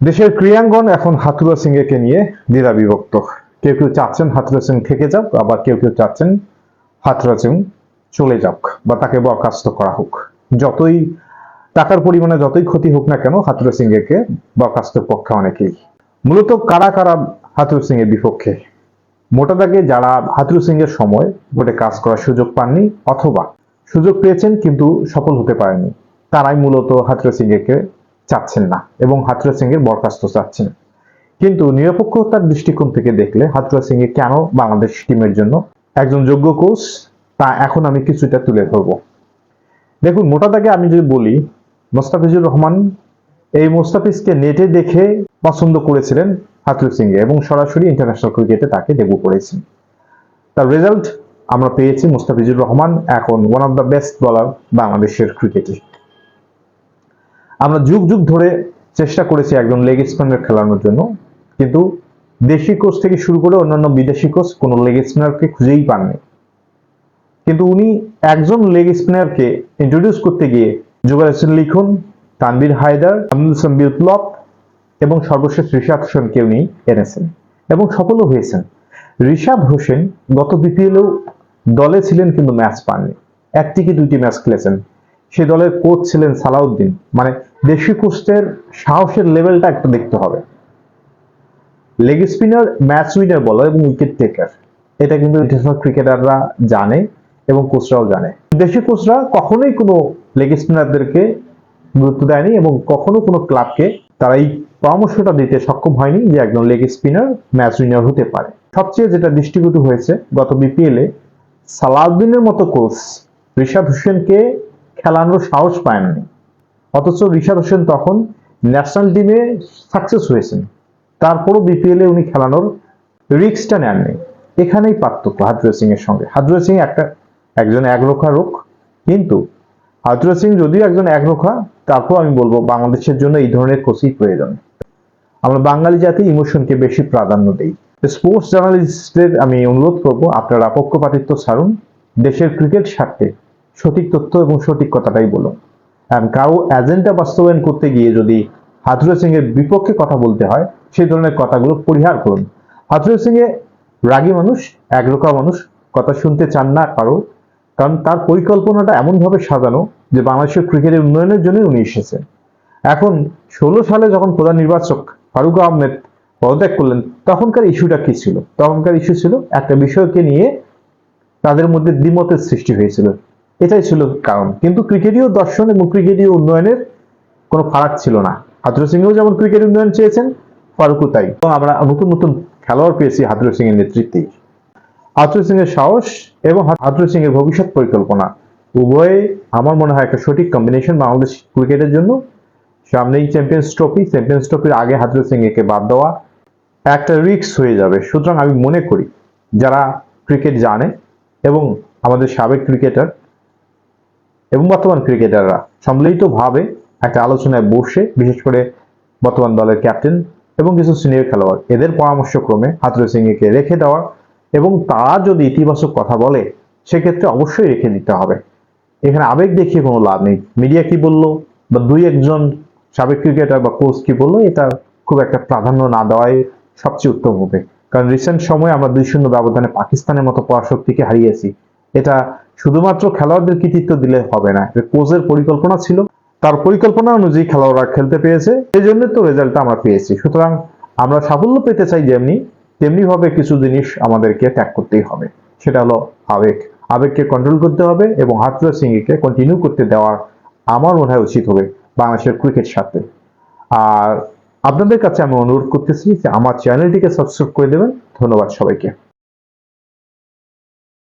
দেশের ক্রিয়াঙ্গন এখন হাতুরা সিংকে নিয়ে দ্বিধা বিভক্ত। কেউ কেউ চাচ্ছেন হাতুরা সিং থেকে যাক, আবার কেউ কেউ চাচ্ছেন হাতুরা সিং চলে যাক বা তাকে বরখাস্ত করা হোক। যতই টাকার পরিমাণে যতই ক্ষতি হোক না কেন হাতুরা সিংকে বরখাস্তের পক্ষে অনেকেই। মূলত কারা কারা হাতুরা সিং এর বিপক্ষে? মোটা দাগে যারা হাতুরু সিং এর সময় ভোটে কাজ করার সুযোগ পাননি অথবা সুযোগ পেয়েছেন কিন্তু সফল হতে পারেনি তারাই মূলত হাতুরা সিং এরকে চাচ্ছেন না এবং হাতুরা সিং এর বরখাস্ত চাচ্ছেন। কিন্তু নিরপেক্ষতার দৃষ্টিকোণ থেকে দেখলে হাতুরা সিং কেন বাংলাদেশ টিমের জন্য একজন যোগ্য কোচ তা এখন আমি কিছুটা তুলে ধরবো। দেখুন, মোটা দাগে আমি যদি বলি, মোস্তাফিজুর রহমান এই মোস্তাফিজকে নেটে দেখে পছন্দ করেছিলেন হাতুর সিং এবং সরাসরি ইন্টারন্যাশনাল ক্রিকেটে তাকে ডেবু করেছেন। তার রেজাল্ট আমরা পেয়েছি মুস্তাফিজুর রহমান, এখন ওয়ান অফ দ্য বেস্ট বলার বাংলাদেশের ক্রিকেটে আমরা যুগ যুগ ধরে চেষ্টা করেছি একজন লেগ স্পিনার খেলানোর জন্য। কিন্তু দেশি কোচ থেকে শুরু করে অন্যান্য বিদেশি কোচ কোনো লেগ স্পিনারকে খুঁজেই পাননি। কিন্তু উনি একজন লেগ স্পিনারকে ইন্ট্রোডিউস করতে গিয়ে হোসেন লিখুন তানবির হায়দার হাসান বিপ্লব এবং সর্বশেষ রিশাদ হোসেনকে উনি এনেছেন এবং সফলও হয়েছেন। রিশাদ হোসেন গত বিপিএলেও দলে ছিলেন কিন্তু ম্যাচ পাননি। একটি কি দুইটি ম্যাচ খেলেছেন। সে দলের কোচ ছিলেন সালাউদ্দিন। মানে দেশি কোচদের সাহসের লেভেলটা একটু দেখতে হবে। লেগ স্পিনার ম্যাচ উইনার বলার এবং উইকেট টেকার এটা কিন্তু ইন্টারন্যাশনাল ক্রিকেটাররা জানে এবং কোচরাও জানে। দেশি কোচরা কখনোই কোনো লেগ স্পিনারদেরকে গুরুত্ব দেয়নি এবং কখনো কোনো ক্লাবকে তারা এই পরামর্শটা দিতে সক্ষম হয়নি যে একজন লেগ স্পিনার ম্যাচ উইনার হতে পারে। সবচেয়ে যেটা দৃষ্টিগত হয়েছে গত বিপিএলে সালাউদ্দিনের মতো কোচ রিশাদ হোসেনকে খেলানোর সাহস পায়নি অথচ রিশাদ হোসেন তখন ন্যাশনাল টিমে সাকসেস হয়েছেন। তারপরও বিপিএলে উনি খেলানোর রিক্সটা নেননি। এখানেই পার্থক্য হাজরা সিং এর সঙ্গে। হাজরা সিং একটা একজন একরোখা রোগ। কিন্তু হাজরা সিং যদিও একজন একরোখা, তারপর আমি বলব বাংলাদেশের জন্য এই ধরনের কোচই প্রয়োজন। আমরা বাঙালি জাতি ইমোশনকে বেশি প্রাধান্য দেই। স্পোর্টস জার্নালিস্টদের আমি অনুরোধ করব, আপনারা পক্ষপাতিত্ব ছাড়ুন। দেশের ক্রিকেট স্বার্থে সঠিক তথ্য এবং সঠিক কথাটাই বলুন আর কারও এজেন্ডা বাস্তবায়ন করতে গিয়ে যদি হাথুরা সিং এর বিপক্ষে কথা বলতে হয়, সেই ধরনের কথাগুলো পরিহার করুন। হাথুরা সিং এ রাগী মানুষ, একরোখা মানুষ কথা শুনতে চান না কারও, কারণ তার পরিকল্পনাটা এমনভাবে সাজানো যে বাংলাদেশের ক্রিকেটের উন্নয়নের জন্য উনি এসেছেন। এখন ষোলো সালে যখন প্রধান নির্বাচক ফারুক আহমেদ পদত্যাগ করলেন, তখনকার ইস্যুটা কি ছিল? তখনকার ইস্যু ছিল একটা বিষয়কে নিয়ে তাদের মধ্যে দ্বিমতের সৃষ্টি হয়েছিল। এটাই ছিল কারণ। কিন্তু ক্রিকেটীয় দর্শন এবং ক্রিকেটীয় উন্নয়নের কোনো ফারাক ছিল না। হাতুর সিংও যেমন ক্রিকেট উন্নয়ন চেয়েছেন, ফারুকও তাই। আমরা নতুন নতুন খেলোয়াড় পেয়েছি হাতুর সিং এর নেতৃত্বে। হাতুর সিং এর সাহস এবং হাতুর সিং এর ভবিষ্যৎ পরিকল্পনা উভয়ে আমার মনে হয় একটা সঠিক কম্বিনেশন বাংলাদেশ ক্রিকেটের জন্য। সামনেই চ্যাম্পিয়ন্স ট্রফি চ্যাম্পিয়ন্স ট্রফির আগে হাতুর সিং একে বাদ দেওয়া একটা রিস্ক হয়ে যাবে। সুতরাং আমি মনে করি, যারা ক্রিকেট জানে এবং আমাদের সাবেক ক্রিকেটার এবং বর্তমান ক্রিকেটাররা সম্মিলিতভাবে একটা আলোচনায় বসে, বিশেষ করে বর্তমান দলের ক্যাপ্টেন এবং কিছু সিনিয়র খেলোয়াড়, এদের পরামর্শক্রমে হাতুর সিংকে রেখে দেওয়া এবং তারা যদি ইতিবাচক কথা বলে, সেক্ষেত্রে অবশ্যই রেখে দিতে হবে। এখানে আবেগ দেখিয়ে কোনো লাভ নেই। মিডিয়া কি বলল বা দুই একজন সাবেক ক্রিকেটার বা কোচ কি বলল, এটা খুব একটা প্রাধান্য না দেওয়াই সবচেয়ে উত্তম হবে। কারণ রিসেন্ট সময়ে আমরা দুই শূন্য ব্যবধানে পাকিস্তানের মতো পরাশক্তিকে হারিয়েছি। এটা শুধুমাত্র খেলোয়াড়দের কৃতিত্ব দিলে হবে না। কোচের পরিকল্পনা ছিল। তার পরিকল্পনা অনুযায়ী খেলোয়াড়রা খেলতে পেয়েছে সেই জন্য তো রেজাল্টটা আমরা পেয়েছি। সুতরাং আমরা সাফল্য পেতে চাই যেমনি তেমনি ভাবে কিছু জিনিস আমাদেরকে ত্যাগ করতেই হবে। সেটা হলো আবেগ। আবেগকে কন্ট্রোল করতে হবে এবং হাতুরা সিংকে কন্টিনিউ করতে দেওয়ার আমার মনে হয় উচিত হবে বাংলাদেশের ক্রিকেট সাথে আর আপনাদের কাছে আমি অনুরোধ করতেছি যে আমার চ্যানেলটিকে সাবস্ক্রাইব করে দেবেন। ধন্যবাদ সবাইকে।